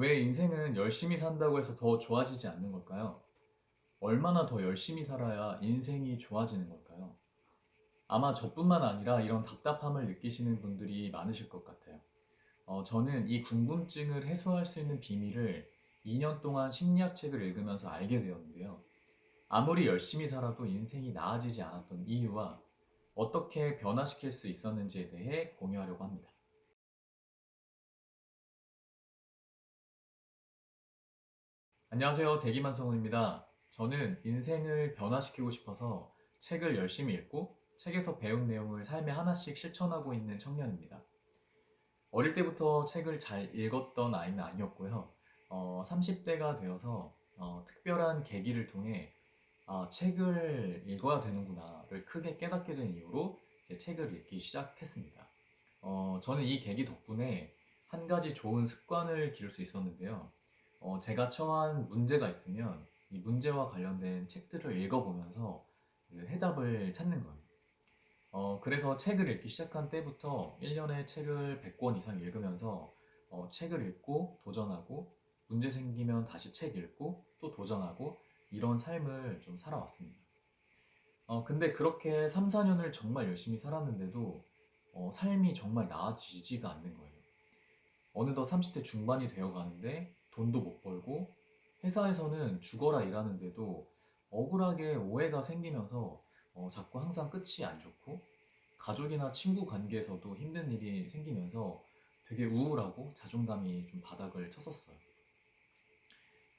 왜 인생은 열심히 산다고 해서 더 좋아지지 않는 걸까요? 얼마나 더 열심히 살아야 인생이 좋아지는 걸까요? 아마 저뿐만 아니라 이런 답답함을 느끼시는 분들이 많으실 것 같아요. 어, 저는 이 궁금증을 해소할 수 있는 비밀을 2년 동안 심리학 책을 읽으면서 알게 되었는데요. 아무리 열심히 살아도 인생이 나아지지 않았던 이유와 어떻게 변화시킬 수 있었는지에 대해 공유하려고 합니다. 안녕하세요. 대기만성우입니다. 저는 인생을 변화시키고 싶어서 책을 열심히 읽고 책에서 배운 내용을 삶에 하나씩 실천하고 있는 청년입니다. 어릴 때부터 책을 잘 읽었던 아이는 아니었고요. 어, 30대가 되어서 어, 특별한 계기를 통해 아, 책을 읽어야 되는구나를 크게 깨닫게 된 이후로 이제 책을 읽기 시작했습니다. 어, 저는 이 계기 덕분에 한 가지 좋은 습관을 기를 수 있었는데요. 어, 제가 처한 문제가 있으면 이 문제와 관련된 책들을 읽어보면서 그 해답을 찾는 거예요. 어, 그래서 책을 읽기 시작한 때부터 1년에 책을 100권 이상 읽으면서 어, 책을 읽고 도전하고 문제 생기면 다시 책 읽고 또 도전하고 이런 삶을 좀 살아왔습니다. 어, 근데 그렇게 3, 4년을 정말 열심히 살았는데도 어, 삶이 정말 나아지지가 않는 거예요. 어느덧 30대 중반이 되어 가는데 돈도 못 벌고 회사에서는 죽어라 일하는데도 억울하게 오해가 생기면서 어, 자꾸 항상 끝이 안 좋고 가족이나 친구 관계에서도 힘든 일이 생기면서 되게 우울하고 자존감이 좀 바닥을 쳤었어요.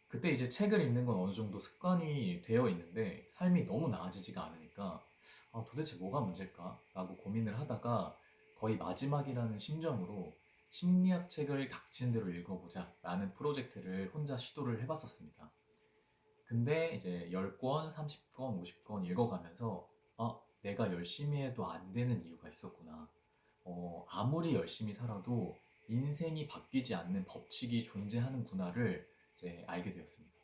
그때 이제 책을 읽는 건 어느 정도 습관이 되어 있는데 삶이 너무 나아지지가 않으니까 아, 도대체 뭐가 문제일까? 라고 고민을 하다가 거의 마지막이라는 심정으로 심리학 책을 닥친 대로 읽어보자 라는 프로젝트를 혼자 시도를 해봤었습니다. 근데 이제 10권, 30권, 50권 읽어가면서 아, 내가 열심히 해도 안 되는 이유가 있었구나. 어, 아무리 열심히 살아도 인생이 바뀌지 않는 법칙이 존재하는구나를 이제 알게 되었습니다.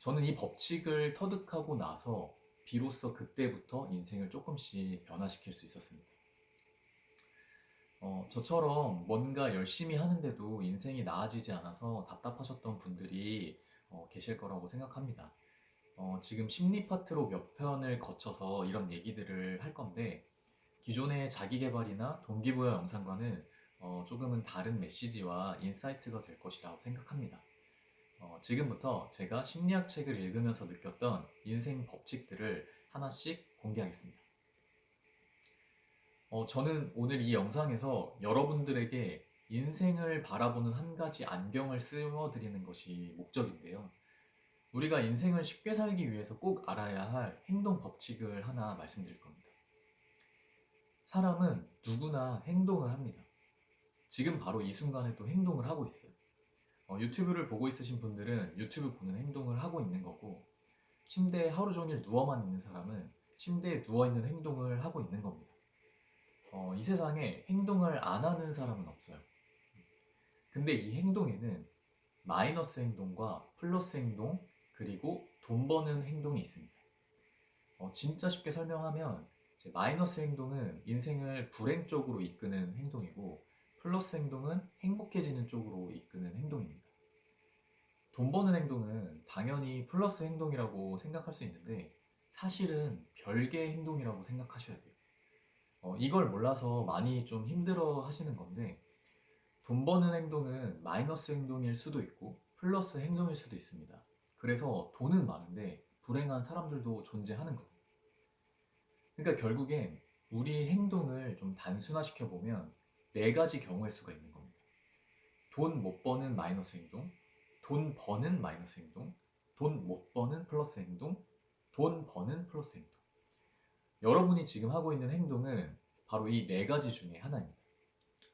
저는 이 법칙을 터득하고 나서 비로소 그때부터 인생을 조금씩 변화시킬 수 있었습니다. 어, 저처럼 뭔가 열심히 하는데도 인생이 나아지지 않아서 답답하셨던 분들이 어, 계실 거라고 생각합니다. 어, 지금 심리 파트로 몇 편을 거쳐서 이런 얘기들을 할 건데, 기존의 자기개발이나 동기부여 영상과는 어, 조금은 다른 메시지와 인사이트가 될 것이라고 생각합니다. 어, 지금부터 제가 심리학 책을 읽으면서 느꼈던 인생 법칙들을 하나씩 공개하겠습니다. 어, 저는 오늘 이 영상에서 여러분들에게 인생을 바라보는 한 가지 안경을 씌워드리는 것이 목적인데요. 우리가 인생을 쉽게 살기 위해서 꼭 알아야 할 행동 법칙을 하나 말씀드릴 겁니다. 사람은 누구나 행동을 합니다. 지금 바로 이 순간에 또 행동을 하고 있어요. 어, 유튜브를 보고 있으신 분들은 유튜브 보는 행동을 하고 있는 거고, 침대에 하루 종일 누워만 있는 사람은 침대에 누워있는 행동을 하고 있는 겁니다. 어, 이 세상에 행동을 안 하는 사람은 없어요. 근데 이 행동에는 마이너스 행동과 플러스 행동, 그리고 돈 버는 행동이 있습니다. 어, 진짜 쉽게 설명하면 마이너스 행동은 인생을 불행 쪽으로 이끄는 행동이고 플러스 행동은 행복해지는 쪽으로 이끄는 행동입니다. 돈 버는 행동은 당연히 플러스 행동이라고 생각할 수 있는데 사실은 별개의 행동이라고 생각하셔야 돼요. 어, 이걸 몰라서 많이 좀 힘들어 하시는 건데 돈 버는 행동은 마이너스 행동일 수도 있고 플러스 행동일 수도 있습니다. 그래서 돈은 많은데 불행한 사람들도 존재하는 거예요. 그러니까 결국엔 우리 행동을 좀 단순화시켜 보면 네 가지 경우의 수가 있는 겁니다. 돈 못 버는 마이너스 행동, 돈 버는 마이너스 행동, 돈 못 버는 플러스 행동, 돈 버는 플러스 행동. 여러분이 지금 하고 있는 행동은 바로 이 네 가지 중에 하나입니다.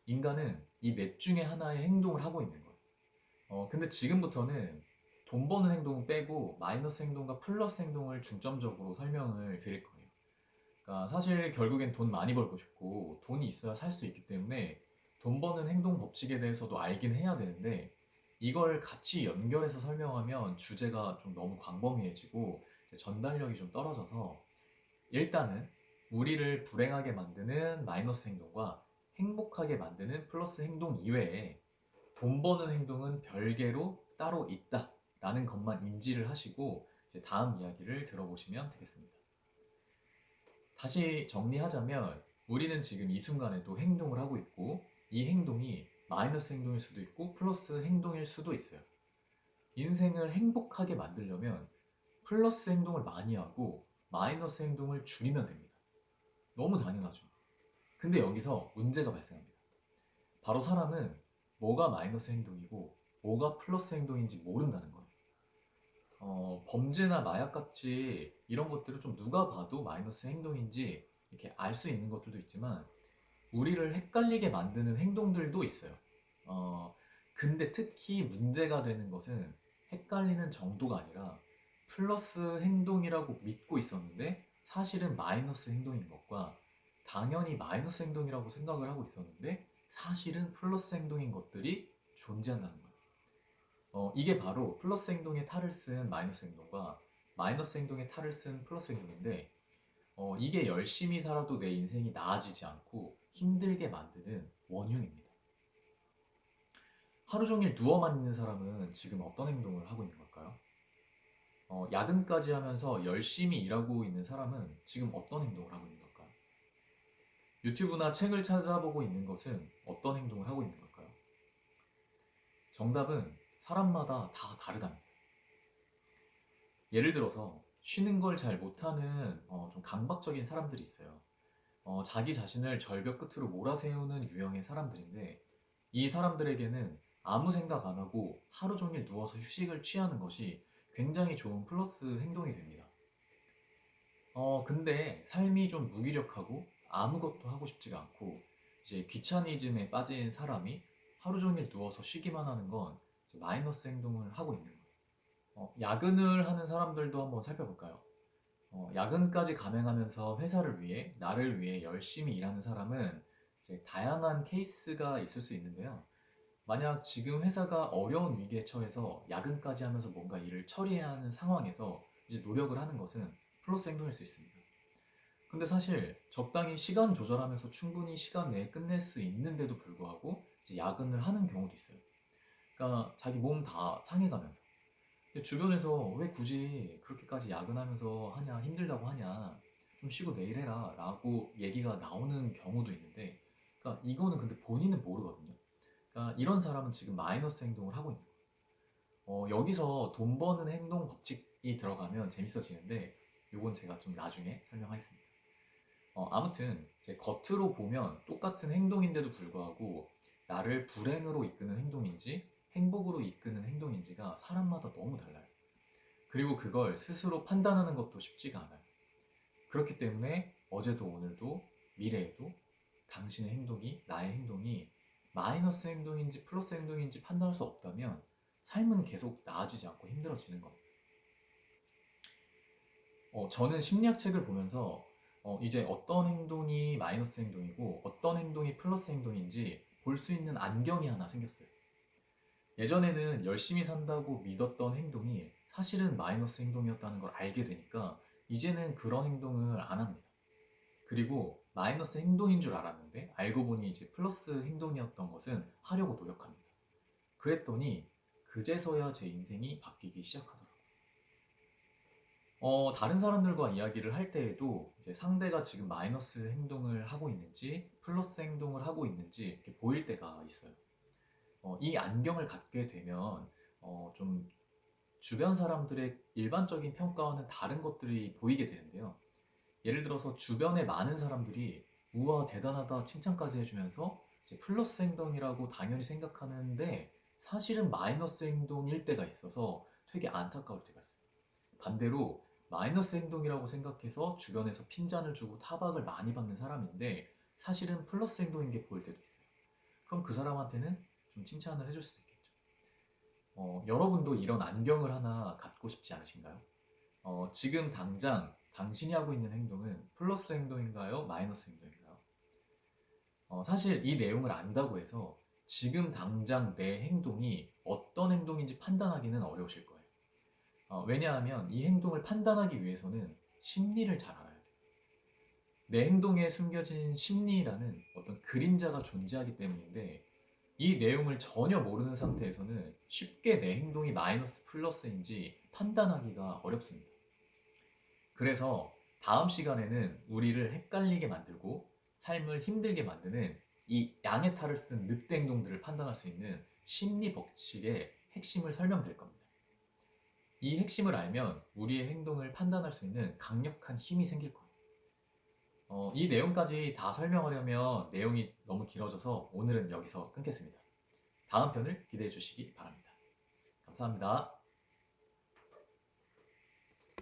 인간은 이 넷 중에 하나의 행동을 하고 있는 거예요. 어, 근데 지금부터는 돈 버는 행동 빼고 마이너스 행동과 플러스 행동을 중점적으로 설명을 드릴 거예요. 그러니까 사실 결국엔 돈 많이 벌고 싶고 돈이 있어야 살 수 있기 때문에 돈 버는 행동 법칙에 대해서도 알긴 해야 되는데 이걸 같이 연결해서 설명하면 주제가 좀 너무 광범위해지고 전달력이 좀 떨어져서 일단은 우리를 불행하게 만드는 마이너스 행동과 행복하게 만드는 플러스 행동 이외에 돈 버는 행동은 별개로 따로 있다 라는 것만 인지를 하시고 이제 다음 이야기를 들어보시면 되겠습니다. 다시 정리하자면 우리는 지금 이 순간에도 행동을 하고 있고 이 행동이 마이너스 행동일 수도 있고 플러스 행동일 수도 있어요. 인생을 행복하게 만들려면 플러스 행동을 많이 하고 마이너스 행동을 줄이면 됩니다. 너무 당연하죠. 근데 여기서 문제가 발생합니다. 바로 사람은 뭐가 마이너스 행동이고 뭐가 플러스 행동인지 모른다는 거예요. 어, 범죄나 마약같이 이런 것들을 좀 누가 봐도 마이너스 행동인지 이렇게 알 수 있는 것들도 있지만 우리를 헷갈리게 만드는 행동들도 있어요. 어, 근데 특히 문제가 되는 것은 헷갈리는 정도가 아니라 플러스 행동이라고 믿고 있었는데 사실은 마이너스 행동인 것과 당연히 마이너스 행동이라고 생각을 하고 있었는데 사실은 플러스 행동인 것들이 존재한다는 거예요. 어, 이게 바로 플러스 행동의 탈을 쓴 마이너스 행동과 마이너스 행동의 탈을 쓴 플러스 행동인데 어, 이게 열심히 살아도 내 인생이 나아지지 않고 힘들게 만드는 원흉입니다. 하루 종일 누워만 있는 사람은 지금 어떤 행동을 하고 있는 걸까요? 어, 야근까지 하면서 열심히 일하고 있는 사람은 지금 어떤 행동을 하고 있는 걸까요? 유튜브나 책을 찾아보고 있는 것은 어떤 행동을 하고 있는 걸까요? 정답은 사람마다 다 다르답니다. 예를 들어서 쉬는 걸 잘 못하는 어, 좀 강박적인 사람들이 있어요. 어, 자기 자신을 절벽 끝으로 몰아세우는 유형의 사람들인데 이 사람들에게는 아무 생각 안 하고 하루 종일 누워서 휴식을 취하는 것이 굉장히 좋은 플러스 행동이 됩니다. 어, 근데 삶이 좀 무기력하고 아무것도 하고 싶지가 않고 이제 귀차니즘에 빠진 사람이 하루 종일 누워서 쉬기만 하는 건 마이너스 행동을 하고 있는 거예요. 어, 야근을 하는 사람들도 한번 살펴볼까요? 어, 야근까지 감행하면서 회사를 위해 나를 위해 열심히 일하는 사람은 이제 다양한 케이스가 있을 수 있는데요. 만약 지금 회사가 어려운 위기에 처해서 야근까지 하면서 뭔가 일을 처리해야 하는 상황에서 이제 노력을 하는 것은 플러스 행동일 수 있습니다. 근데 사실 적당히 시간 조절하면서 충분히 시간 내에 끝낼 수 있는데도 불구하고 이제 야근을 하는 경우도 있어요. 그러니까 자기 몸 다 상해가면서 근데 주변에서 왜 굳이 그렇게까지 야근하면서 하냐 힘들다고 하냐 좀 쉬고 내일 해라 라고 얘기가 나오는 경우도 있는데 그러니까 이거는 근데 본인은 모르거든요. 그러니까 이런 사람은 지금 마이너스 행동을 하고 있는 거예요. 어, 여기서 돈 버는 행동 법칙이 들어가면 재밌어지는데 이건 제가 좀 나중에 설명하겠습니다. 어, 아무튼 제 겉으로 보면 똑같은 행동인데도 불구하고 나를 불행으로 이끄는 행동인지 행복으로 이끄는 행동인지가 사람마다 너무 달라요. 그리고 그걸 스스로 판단하는 것도 쉽지가 않아요. 그렇기 때문에 어제도 오늘도 미래에도 당신의 행동이 나의 행동이 마이너스 행동인지 플러스 행동인지 판단할 수 없다면 삶은 계속 나아지지 않고 힘들어지는 겁니다. 어, 저는 심리학 책을 보면서 어, 이제 어떤 행동이 마이너스 행동이고 어떤 행동이 플러스 행동인지 볼 수 있는 안경이 하나 생겼어요. 예전에는 열심히 산다고 믿었던 행동이 사실은 마이너스 행동이었다는 걸 알게 되니까 이제는 그런 행동을 안 합니다. 그리고 마이너스 행동인 줄 알았는데 알고 보니 이제 플러스 행동이었던 것은 하려고 노력합니다. 그랬더니 그제서야 제 인생이 바뀌기 시작하더라고요. 어, 다른 사람들과 이야기를 할 때에도 이제 상대가 지금 마이너스 행동을 하고 있는지 플러스 행동을 하고 있는지 이렇게 보일 때가 있어요. 어, 이 안경을 갖게 되면 어, 좀 주변 사람들의 일반적인 평가와는 다른 것들이 보이게 되는데요. 예를 들어서 주변에 많은 사람들이 우와 대단하다 칭찬까지 해주면서 이제 플러스 행동이라고 당연히 생각하는데 사실은 마이너스 행동일 때가 있어서 되게 안타까울 때가 있어요. 반대로 마이너스 행동이라고 생각해서 주변에서 핀잔을 주고 타박을 많이 받는 사람인데 사실은 플러스 행동인 게 보일 때도 있어요. 그럼 그 사람한테는 좀 칭찬을 해줄 수도 있겠죠. 어, 여러분도 이런 안경을 하나 갖고 싶지 않으신가요? 어, 지금 당장 당신이 하고 있는 행동은 플러스 행동인가요? 마이너스 행동인가요? 어, 사실 이 내용을 안다고 해서 지금 당장 내 행동이 어떤 행동인지 판단하기는 어려우실 거예요. 어, 왜냐하면 이 행동을 판단하기 위해서는 심리를 잘 알아야 돼요. 내 행동에 숨겨진 심리라는 어떤 그림자가 존재하기 때문인데 이 내용을 전혀 모르는 상태에서는 쉽게 내 행동이 마이너스 플러스인지 판단하기가 어렵습니다. 그래서 다음 시간에는 우리를 헷갈리게 만들고 삶을 힘들게 만드는 이 양의 탈을 쓴 늑대 행동들을 판단할 수 있는 심리 법칙의 핵심을 설명드릴 겁니다. 이 핵심을 알면 우리의 행동을 판단할 수 있는 강력한 힘이 생길 거예요. 어, 이 내용까지 다 설명하려면 내용이 너무 길어져서 오늘은 여기서 끊겠습니다. 다음 편을 기대해 주시기 바랍니다. 감사합니다.